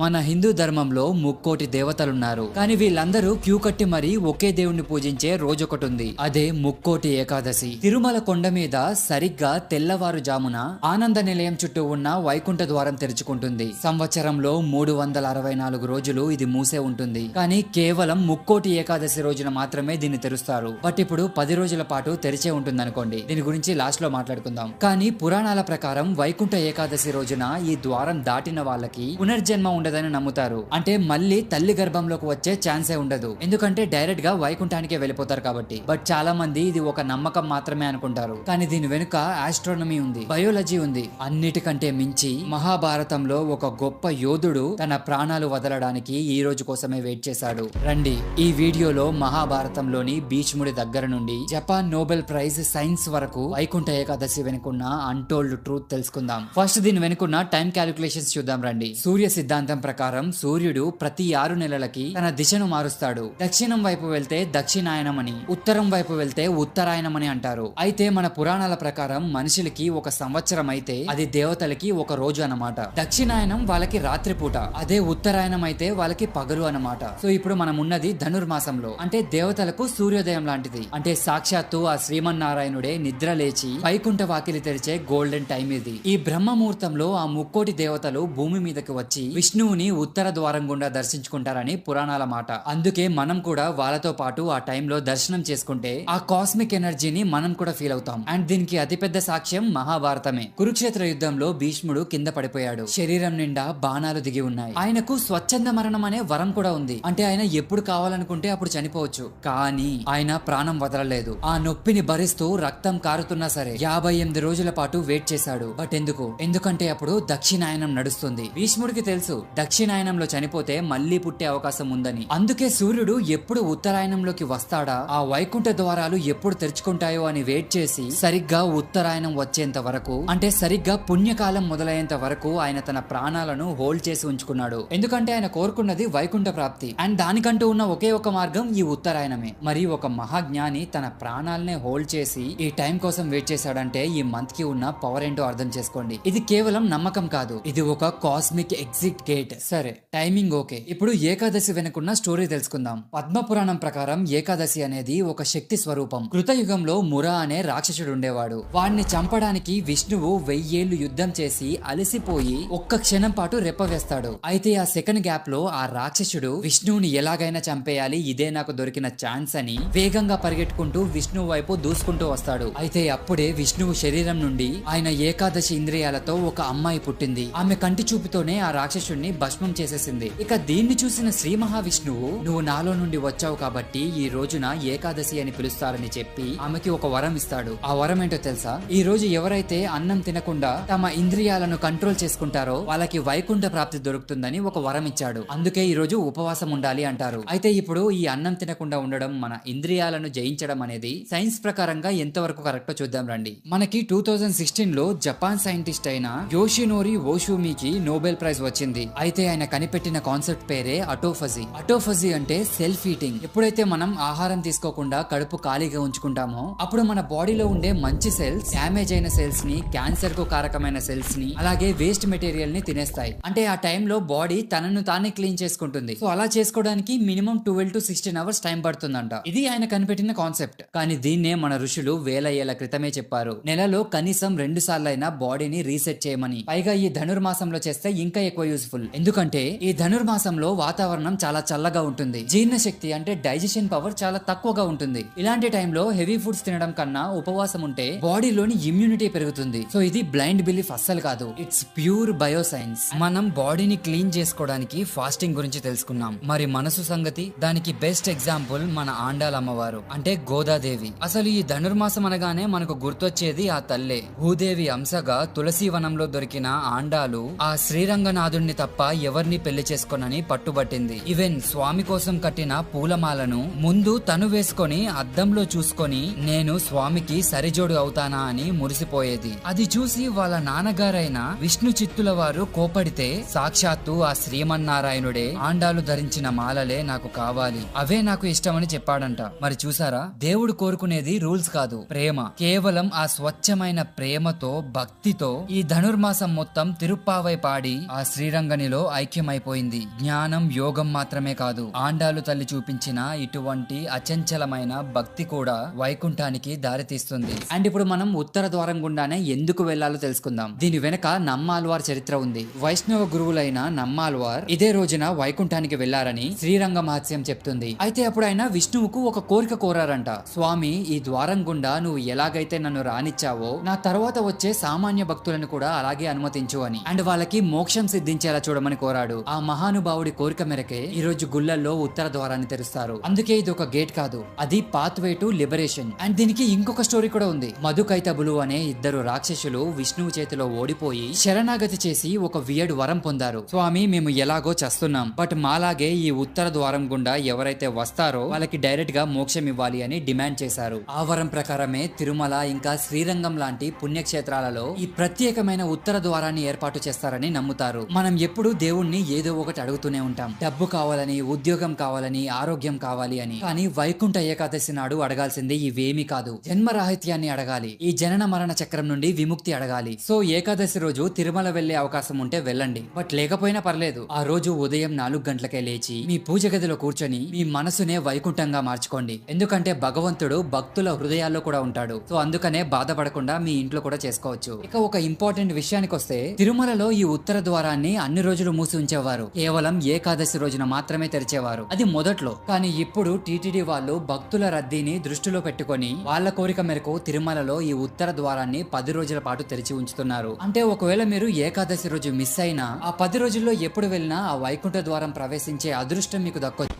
మన హిందూ ధర్మంలో ముక్కోటి దేవతలున్నారు. కానీ వీళ్ళందరూ క్యూ కట్టి మరీ ఒకే దేవుణ్ణి పూజించే రోజొకటి ఉంది అదే ముక్కోటి ఏకాదశి. తిరుమల కొండ మీద సరిగ్గా తెల్లవారుజామున ఆనంద నిలయం చుట్టూ ఉన్న వైకుంఠ ద్వారం తెరుచుకుంటుంది. సంవత్సరంలో మూడు వందల అరవై నాలుగు రోజులు ఇది మూసే ఉంటుంది. కానీ కేవలం ముక్కోటి ఏకాదశి రోజున మాత్రమే దీన్ని తెరుస్తారు. బట్ ఇప్పుడు పది రోజుల పాటు తెరిచే ఉంటుంది అనుకోండి దీని గురించి లాస్ట్లో మాట్లాడుకుందాం. కానీ పురాణాల ప్రకారం వైకుంఠ ఏకాదశి రోజున ఈ ద్వారం దాటిన వాళ్ళకి పునర్జన్మ ఉండదని నమ్ముతారు. అంటే మళ్ళీ తల్లి గర్భంలోకి వచ్చే ఛాన్సే ఉండదు. ఎందుకంటే డైరెక్ట్గా వైకుంఠానికే వెళ్ళిపోతారు కాబట్టి. బట్ చాలా మంది ఇది ఒక నమ్మకం మాత్రమే అనుకుంటారు. కానీ దీని వెనుక ఆస్ట్రానమీ ఉంది బయోలజీ ఉంది. అన్నిటికంటే మించి మహాభారతంలో ఒక గొప్ప యోధుడు తన ప్రాణాలు వదలడానికి ఈ రోజు కోసమే వెయిట్ చేశాడు. రండి ఈ వీడియోలో మహాభారతంలోని భీష్ముడి దగ్గర నుండి జపాన్ నోబెల్ ప్రైజ్ సైన్స్ వరకు వైకుంఠ ఏకాదశి వెనుకున్న అన్టోల్డ్ ట్రూత్ తెలుసుకుందాం. ఫస్ట్ దీని వెనుకున్న టైం క్యాలిక్యులేషన్స్ చూద్దాం రండి. సూర్య సిద్ధాంతం ప్రకారం సూర్యుడు ప్రతి ఆరు నెలలకి తన దిశను మారుస్తాడు. దక్షిణం వైపు వెళ్తే దక్షిణాయనమని ఉత్తరం వైపు వెళ్తే ఉత్తరాయణమని అంటారు. అయితే మన పురాణాల ప్రకారం మనుషులకి ఒక సంవత్సరం అయితే అది దేవతలకి ఒక రోజు అన్నమాట. దక్షిణాయనం వాళ్ళకి రాత్రిపూట అదే ఉత్తరాయణం అయితే వాళ్ళకి పగలు అన్నమాట. సో ఇప్పుడు మనం ఉన్నది ధనుర్మాసంలో. అంటే దేవతలకు సూర్యోదయం లాంటిది. అంటే సాక్షాత్తు ఆ శ్రీమన్నారాయణుడే నిద్ర లేచి వైకుంఠ వాకిలి తెరిచే గోల్డెన్ టైం ఇది. ఈ బ్రహ్మ ముహూర్తంలో ఆ ముక్కోటి దేవతలు భూమి మీదకి వచ్చి విష్ణువుని ఉత్తర ద్వారం గుండా దర్శించుకుంటారని పురాణాల మాట. అందుకే మనం కూడా వాళ్ళతో పాటు ఆ టైంలో దర్శనం చేసుకుంటే ఆ కాస్మిక్ ఎనర్జీని మనం కూడా ఫీల్ అవుతాం. అండ్ దీనికి అతిపెద్ద సాక్ష్యం మహాభారతమే. కురుక్షేత్ర యుద్ధంలో భీష్ముడు కింద పడిపోయాడు. శరీరం నిండా బాణాలు దిగి ఉన్నాయి. ఆయనకు స్వచ్ఛంద మరణం అనే వరం కూడా ఉంది. అంటే ఆయన ఎప్పుడు కావాలనుకుంటే అప్పుడు చనిపోవచ్చు. కానీ ఆయన ప్రాణం వదలలేదు. ఆ నొప్పిని భరిస్తూ రక్తం కారుతున్నా సరే యాభై ఎనిమిది రోజుల పాటు వెయిట్ చేశాడు. బట్ ఎందుకు? ఎందుకంటే అప్పుడు దక్షిణాయనం నడుస్తుంది. భీష్ముడికి తెలుసు దక్షిణాయనంలో చనిపోతే మళ్ళీ పుట్టే అవకాశం ఉందని. అందుకే సూర్యుడు ఎప్పుడు ఉత్తరాయణంలోకి వస్తాడా? ఆ వైకుంఠ ద్వారాలు ఎప్పుడు తెరుచుకుంటాయో అని వెయిట్ చేసి సరిగ్గా ఉత్తరాయణం వచ్చేంత వరకు అంటే సరిగ్గా పుణ్యకాలం మొదలయ్యేంత వరకు ఆయన తన ప్రాణాలను హోల్డ్ చేసి ఉంచుకున్నాడు. ఎందుకంటే ఆయన కోరుకున్నది వైకుంఠ ప్రాప్తి. అండ్ దానికంటూ ఉన్న ఒకే ఒక మార్గం ఈ ఉత్తరాయణమే. మరి ఒక మహాజ్ఞాని తన ప్రాణాలనే హోల్డ్ చేసి ఈ టైం కోసం వెయిట్ చేశాడంటే ఈ మంత్కి ఉన్న పవర్ ఏంటో అర్థం చేసుకోండి. ఇది కేవలం నమ్మకం కాదు. ఇది ఒక కాస్మిక్ ఎగ్జిట్ గేట్ సరే టైమింగ్ ఓకే ఇప్పుడు ఏకాదశి వెనుకున్న స్టోరీ తెలుసుకుందాం. పద్మపురాణం ప్రకారం ఏకాదశి అనేది ఒక శక్తి స్వరూపం. కృతయుగంలో మురా అనే రాక్షసుడు ఉండేవాడు. వాణ్ణి చంపడానికి విష్ణువు వెయ్యేళ్ళు యుద్ధం చేసి అలసిపోయి ఒక్క క్షణం పాటు రెప్పవేస్తాడు. అయితే ఆ సెకండ్ గ్యాప్లో ఆ రాక్షసుడు విష్ణువుని ఎలాగైనా చంపేయాలి ఇదే నాకు దొరికిన ఛాన్స్ అని వేగంగా పరిగెట్టుకుంటూ విష్ణువు వైపు దూసుకుంటూ వస్తాడు. అయితే అప్పుడే విష్ణువు శరీరం నుండి ఆయన ఏకాదశి ఇంద్రియాలతో ఒక అమ్మాయి పుట్టింది. ఆమె కంటి చూపుతోనే ఆ రాక్షసుడిని భస్మం చేసేసింది. ఇక దీన్ని చూసిన శ్రీ మహావిష్ణువు నువ్వు నాలో నుండి వచ్చావు కాబట్టి ఈ రోజున ఏకాదశి అని పిలుస్తారని చెప్పి ఆమెకి ఒక వరం ఇస్తాడు. ఆ వరం ఏంటో తెలుసా? ఈ రోజు ఎవరైతే అన్నం తినకుండా తమ ఇంద్రియాలను కంట్రోల్ చేసుకుంటారో వాళ్ళకి వైకుంఠ ప్రాప్తి దొరుకుతుందని ఒక వరం ఇచ్చాడు. అందుకే ఈ రోజు ఉపవాసం ఉండాలి అంటారు. అయితే ఇప్పుడు ఈ అన్నం తినకుండా ఉండడం మన ఇంద్రియాలను జయించడం అనేది సైన్స్ ప్రకారంగా ఎంతవరకు కరెక్టో చూద్దాం రండి. మనకి టూ థౌజండ్ సిక్స్టీన్లో జపాన్ సైంటిస్ట్ అయిన యోషినోరి ఓషుమికి నోబెల్ ప్రైజ్ వచ్చింది. అయితే ఆయన కనిపెట్టిన కాన్సెప్ట్ పేరే అటోఫజీ. అటోఫజీ అంటే సెల్ఫ్ ఈటింగ్. ఎప్పుడైతే మనం ఆహారం తీసుకోకుండా కడుపు ఖాళీగా ఉంచుకుంటామో అప్పుడు మన బాడీలో ఉండే మంచి సెల్స్ డ్యామేజ్ అయిన సెల్స్ని క్యాన్సర్కు కారకమైన సెల్స్ని అలాగే వేస్ట్ మెటీరియల్ని తినేస్తాయి. అంటే ఆ టైంలో బాడీ తనను తానే క్లీన్ చేసుకుంటుంది. సో అలా చేసుకోవడానికి minimum twelve to sixteen hours time పడుతుందంట. ఇది ఆయన కనిపెట్టిన కాన్సెప్ట్. కానీ దీన్నే మన ఋషులు వేల ఏళ్ళ క్రితమే చెప్పారు. నెలలో కనీసం రెండు సార్లైనా బాడీని రీసెట్ చేయమని. పైగా ఈ ధనుర్మాసంలో చేస్తే ఇంకా ఎక్కువ యూస్ఫుల్. ఎందుకంటే ఈ ధనుర్మాసంలో వాతావరణం చాలా చల్లగా ఉంటుంది. జీర్ణశక్తి అంటే డైజెషన్ పవర్ చాలా తక్కువగా ఉంటుంది. ఇలాంటి టైంలో హెవీ ఫుడ్స్ తినడం కన్నా ఉపవాసం ఉంటే బాడీలోని ఇమ్యూనిటీ పెరుగుతుంది. సో ఇది బ్లైండ్ బిలీఫ్ అస్సలు కాదు. It's pure bioscience. మనం బాడీని క్లీన్ చేసుకోవడానికి ఫాస్టింగ్ గురించి తెలుసుకున్నాం. మరి మనసు సంగతి? దానికి బెస్ట్ ఎగ్జాంపుల్ మన ఆండాల అమ్మవారు అంటే గోదాదేవి. అసలు ఈ ధనుర్మాసం అనగానే మనకు గుర్తొచ్చేది ఆ తల్లే. భూదేవి అంశగా తులసి వనంలో దొరికిన ఆండాలు ఆ శ్రీరంగనాథుణ్ణి తప్ప ఎవరిని పెళ్ళి చేసుకోనని పట్టుబట్టింది. ఈవెన్ స్వామి కోసం కట్టిన పూలమాలను ముందు తను వేసుకొని అద్దంలో చూసుకొని నేను స్వామికి సరిజోడు అవుతానా అని మురిసిపోయేది. అది చూసి వాళ్ళ నాన్నగారైన విష్ణు చిత్తుల వారు కోపడితే సాక్షాత్తు ఆ శ్రీమన్నారాయణుడే ఆండాలు ధరించిన మాలలే నాకు కావాలి. అవే నాకు ఇష్టమని చెప్పాడంట. మరి చూసారా? దేవుడు కోరుకునేది రూల్స్ కాదు ప్రేమ. కేవలం ఆ స్వచ్ఛమైన ప్రేమతో భక్తితో ఈ ధనుర్మాసం మొత్తం తిరుప్పావై పాడి ఆ శ్రీరంగని దానిలో ఐక్యమైపోయింది. జ్ఞానం యోగం మాత్రమే కాదు. ఆండాలు తల్లి చూపించిన ఇటువంటి అచంచలమైన భక్తి కూడా వైకుంఠానికి దారితీస్తుంది. అండ్ ఇప్పుడు మనం ఉత్తర ద్వారం గుండానే ఎందుకు వెళ్ళాలో తెలుసుకుందాం. దీని వెనక నమ్మాల్వార్ చరిత్ర ఉంది. వైష్ణవ గురువులైన నమ్మాల్వార్ ఇదే రోజున వైకుంఠానికి వెళ్ళారని శ్రీరంగ మహత్యం చెప్తుంది. అయితే అప్పుడు ఆయన విష్ణువుకు ఒక కోరిక కోరారంట. స్వామి ఈ ద్వారం గుండా నువ్వు ఎలాగైతే నన్ను రానిచ్చావో నా తర్వాత వచ్చే సామాన్య భక్తులను కూడా అలాగే అనుమతించు అని. అండ్ వాళ్ళకి మోక్షం సిద్ధించేలా చూడమని కోరాడు. ఆ మహానుభావుడి కోరిక మేరకే ఈ రోజు గుళ్ళల్లో ఉత్తర ద్వారాన్ని తెరుస్తారు. అందుకే ఇది ఒక గేట్ కాదు అది పాత్వే టు లిబరేషన్ అండ్ దీనికి ఇంకొక స్టోరీ కూడా ఉంది. మధుకైతబులు అనే ఇద్దరు రాక్షసులు విష్ణువు చేతిలో ఓడిపోయి శరణాగతి చేసి ఒక వియడ్ వరం పొందారు. స్వామి మేము ఎలాగో చస్తున్నాం. బట్ మాలాగే ఈ ఉత్తర ద్వారం గుండా ఎవరైతే వస్తారో వాళ్ళకి డైరెక్ట్గా మోక్షం ఇవ్వాలి అని డిమాండ్ చేశారు. ఆ వరం ప్రకారమే తిరుమల ఇంకా శ్రీరంగం లాంటి పుణ్యక్షేత్రాలలో ఈ ప్రత్యేకమైన ఉత్తర ద్వారాన్ని ఏర్పాటు చేస్తారని నమ్ముతారు. మనం ఎప్పుడు దేవుణ్ణి ఏదో ఒకటి అడుగుతూనే ఉంటాం. డబ్బు కావాలని ఉద్యోగం కావాలని ఆరోగ్యం కావాలి అని. కానీ వైకుంఠ ఏకాదశి నాడు అడగాల్సింది ఇవేమీ కాదు. జన్మరాహిత్యాన్ని అడగాలి. ఈ జనన మరణ చక్రం నుండి విముక్తి అడగాలి. సో ఏకాదశి రోజు తిరుమల వెళ్ళే అవకాశం ఉంటే వెళ్ళండి. బట్ లేకపోయినా పర్లేదు. ఆ రోజు ఉదయం నాలుగు గంటలకే లేచి మీ పూజ గదిలో కూర్చొని మీ మనసునే వైకుంఠంగా మార్చుకోండి. ఎందుకంటే భగవంతుడు భక్తుల హృదయాల్లో కూడా ఉంటాడు. సో అందుకనే బాధపడకుండా మీ ఇంట్లో కూడా చేసుకోవచ్చు. ఇక ఒక ఇంపార్టెంట్ విషయానికి వస్తే తిరుమలలో ఈ ఉత్తర ద్వారాన్ని అన్ని రోజులు మూసి ఉంచేవారు. కేవలం ఏకాదశి రోజున మాత్రమే తెరిచేవారు. అది మొదట్లో. కానీ ఇప్పుడు టీటీడీ వాళ్ళు భక్తుల రద్దీని దృష్టిలో పెట్టుకొని వాళ్ళ కోరిక మేరకు తిరుమలలో ఈ ఉత్తర ద్వారాన్ని పది రోజుల పాటు తెరిచి ఉంచుతున్నారు. అంటే ఒకవేళ మీరు ఏకాదశి రోజు మిస్ అయినా ఆ పది రోజుల్లో ఎప్పుడు వెళ్ళినా ఆ వైకుంఠ ద్వారం ప్రవేశించే అదృష్టం మీకు దక్కొచ్చు.